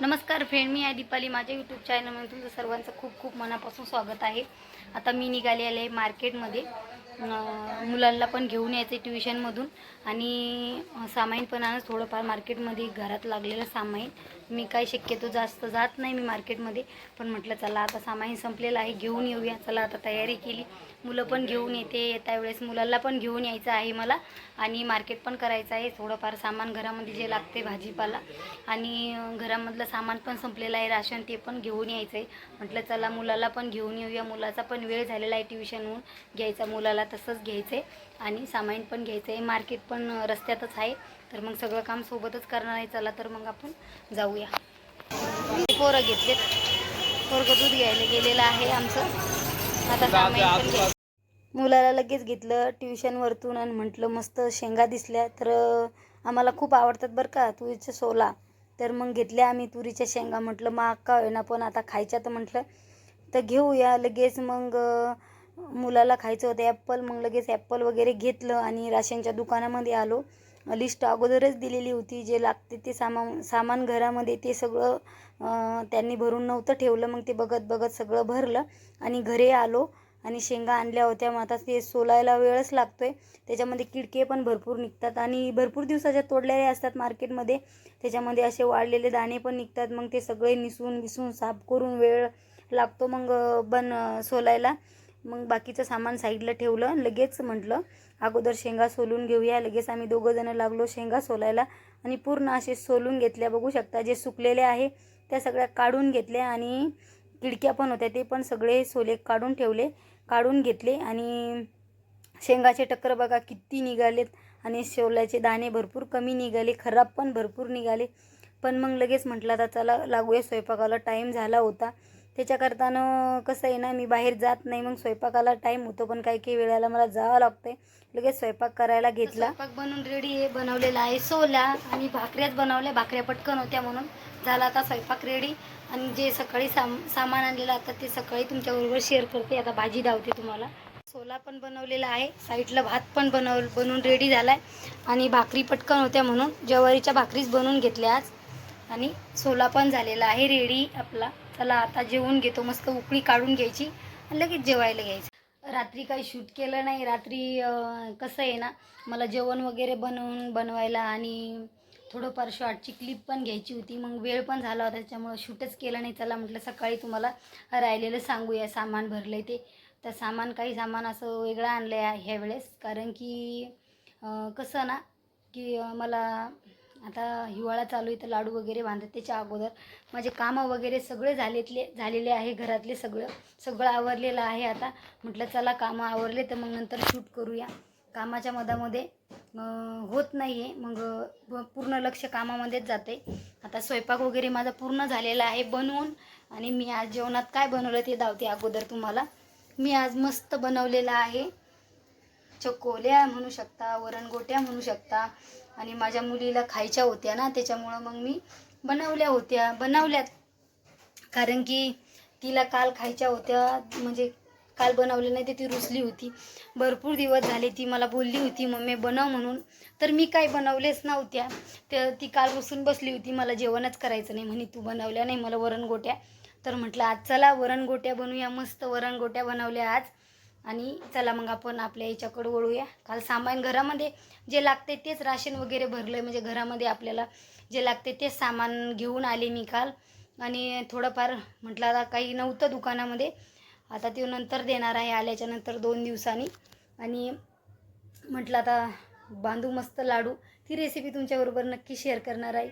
नमस्कार फ्रेंड मी आहे दीपाली. माझ्या यूट्यूब चॅनलमध्ये तुमचं सर्वांचं खूप खूप मनापासून स्वागत आहे. आता मी निघालेले आहे मार्केटमध्ये मुलांना पण घेऊन यायचं ट्युशनमधून आणि सामाईन पण आणत थोडंफार मार्केटमध्ये घरात लागलेलं सामाईन. मी काही शक्यतो जास्त जात नाही मी मार्केटमध्ये. पण म्हटलं चला आता सामाईन संपलेलं आहे घेऊन येऊया. चला आता तयारी केली. मुलं पण घेऊन येते. येत्या वेळेस मुलांना पण घेऊन यायचं आहे मला. आणि मार्केट पण करायचं आहे. थोडंफार सामान घरामध्ये जे लागते भाजीपाला. आणि घरामधलं सामान पण संपलेलं आहे. राशन ते पण घेऊन यायचं आहे म्हटलं चला मुलाला पण घेऊन येऊया. मुलाचा पण वेळ झालेला आहे ट्युशनहून घ्यायचा मुलाला तसंच घ्यायचं आहे आणि सामान पण घ्यायचं. आहे मार्केट पण रस्त्यातच आहे. तर मग सगळं काम सोबतच करणार आहे. चला तर मग आपण जाऊया. पोरं घेतलेत. पोरगं दूध घ्यायला गेलेलं आहे आमचं. आता सामान पण मुलाला लगेच घेतलं ट्युशनवरतून आणि म्हटलं मस्त शेंगा दिसल्या. तर आम्हाला खूप आवडतात बरं का तुरीचे सोला. तर मग घेतल्या आम्ही तुरीच्या शेंगा. म्हटलं मग का होईना पण आता खायच्या. तर म्हटलं तर घेऊया. लगेच मग मुलाला खायचं होतं ॲप्पल मग लगेच ॲप्पल वगैरे घेतलं आणि राशनच्या दुकानामध्ये आलो. लिस्ट अगोदरच दिलेली होती जे लागते ते सामान सामान घरामध्ये ते सगळं त्यांनी भरून नव्हतं ठेवलं. मग ते बघत बघत सगळं भरलं आणि घरी आलो आणि शेंगा आणल्या होत्या. मग आता ते सोलायला वेळच लागतो आहे त्याच्यामध्ये किडके पण भरपूर निघतात आणि भरपूर दिवसाच्या तोडलेले असतात मार्केटमध्ये. त्याच्यामध्ये असे वाळलेले दाणे पण निघतात. मग ते सगळे निसून विसून साफ करून वेळ लागतो मग बन सोलायला. मग बाकीचं सामान साईडला ठेवलं लगेच म्हटलं अगोदर शेंगा सोलून घेऊया. लगेच आम्ही दोघंजणं लागलो शेंगा सोलायला आणि पूर्ण असे सोलून घेतल्या. बघू शकता जे सुकलेले आहे त्या सगळ्या काढून घेतल्या आणि खिडक्या पण होत्या ते पण सगळे सोले काढून ठेवले काढून घेतले आणि शेंगाचे टक्कर बघा किती निघालेत आणि शेवल्याचे दाणे भरपूर कमी निघाले खराब पण भरपूर निघाले. पण मग लगेच म्हटलं आता चला लागूया स्वयंपाकाला. टाईम झाला होता. त्याच्याकरतानं कसं आहे ना मी बाहेर जात नाही मग स्वयंपाकाला टाईम होतो पण काही काही वेळेला मला जावं लागतंय. लगेच स्वयंपाक करायला घेतला. स्वयंपाक बनवून रेडी आहे बनवलेला आहे सोला आणि भाकऱ्याच बनवल्या भाकऱ्या पटकन होत्या म्हणून. झाला आता स्वयंपाक रेडी आणि जे सकाळी साम सामान आणलेलं आता ते सकाळी तुमच्याबरोबर शेअर करते. आता भाजी धावते तुम्हाला. सोला पण बनवलेला आहे साईडला भात पण बनव बनवून रेडी झाला आहे आणि भाकरी पटकन होत्या म्हणून. ज्वारीच्या भाकरीच बनवून घेतल्या आज. आणि सोला पण झालेला आहे रेडी आपला. चला आता जेवून घेतो मस्त उकळी काढून घ्यायची आणि लगेच जेवायला घ्यायचं. रात्री काही शूट केलं नाही रात्री कसं आहे ना मला जेवण वगैरे बनवून बनवायला आणि थोडंफार शॉर्टची क्लिप पण घ्यायची होती. मग वेळ पण झाला होता त्याच्यामुळं शूटच केलं नाही. चला म्हटलं सकाळी तुम्हाला राहिलेलं सांगूया सामान भरलं ते. तर सामान काही सामान असं वेगळं आणलं आहे ह्यावेळेस. कारण की कसं ना की मला आता हिवाळा चालू आहे तर लाडू वगैरे बांधत त्याच्या अगोदर. माझे कामं वगैरे सगळे झालेतले झालेले आहे घरातले सगळं सगळं आवरलेलं आहे आता. म्हटलं चला कामं आवरले तर मग नंतर शूट करूया. कामाच्या मधामध्ये होत नाही आहे मग पूर्ण लक्ष कामामध्येच जाते. आता स्वयंपाक वगैरे माझा पूर्ण झालेला आहे बनवून. आणि मी आज जेवणात काय बनवलं ते धावते अगोदर तुम्हाला. मी आज मस्त बनवलेलं आहे. चकोल्या म्हणू शकता वरणगोट्या म्हणू शकता आणि माझ्या मुलीला खायच्या होत्या ना त्याच्यामुळं मग मी बनवल्या होत्या. बनवल्यात. कारण की तिला काल खायच्या होत्या म्हणजे काल बनवले नाही ते ती रुसली होती. भरपूर दिवस झाले ती मला बोलली होती मम्मी बनव म्हणून. तर मी काही बनवलेच नव्हत्या. तर ती काल रुसून बसली होती मला जेवणच करायचं नाही. म्हणे तू बनवल्या नाही मला वरणगोट्या तर म्हटलं आज चला वरणगोट्या बनवूया मस्त वरणगोट्या बनवल्या आज. आणि चला मग आपण आपल्या याच्याकडे वळूया. काल सामान घरामध्ये जे लागते तेच राशन वगैरे भरलं आहे म्हणजे घरामध्ये आपल्याला जे लागते तेच सामान घेऊन आले मी काल. आणि थोडंफार म्हटलं आता काही नव्हतं दुकानामध्ये. आता ते नंतर देणार आहे. आल्याच्यानंतर दोन दिवसांनी. आणि म्हटलं आता बांधू मस्त लाडू. ती रेसिपी तुमच्याबरोबर नक्की शेअर करणार आहे.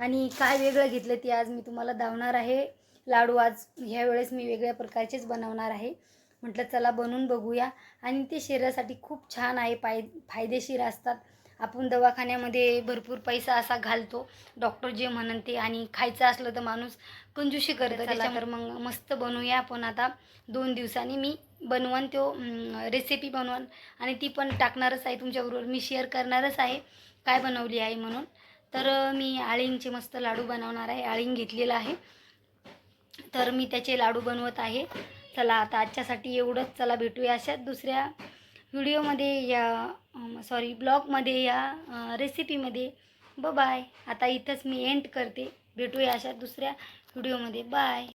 आणि काय वेगळं घेतलं ती आज मी तुम्हाला दावणार आहे. लाडू आज ह्या वेळेस मी वेगळ्या प्रकारचेच बनवणार आहे. म्हटलं चला बनवून बघूया. आणि ते शरीरासाठी खूप छान आहे पाय फायदेशीर असतात. आपण दवाखान्यामध्ये भरपूर पैसा असा घालतो. डॉक्टर जे म्हणन ते आणि खायचं असलं तर माणूस कंजूशी करतं. त्याच्यावर मग मस्त बनवूया आपण आता दोन दिवसांनी. मी बनवून तो रेसिपी बनवून आणि ती पण टाकणारच आहे. तुमच्याबरोबर मी शेअर करणारच आहे. काय बनवली आहे म्हणून? तर मी आळींचे मस्त लाडू बनवणार आहे. आळींग घेतलेलं आहे. तर मी त्याचे लाडू बनवत आहे. चला आता आजच्यासाठी एवढंच. चला भेटूया अशाच दुसऱ्या व्हिडिओमध्ये या सॉरी ब्लॉगमध्ये या रेसिपीमध्ये ब बाय आता इथंच मी एंड करते. भेटूया अशा दुसऱ्या व्हिडिओमध्ये. बाय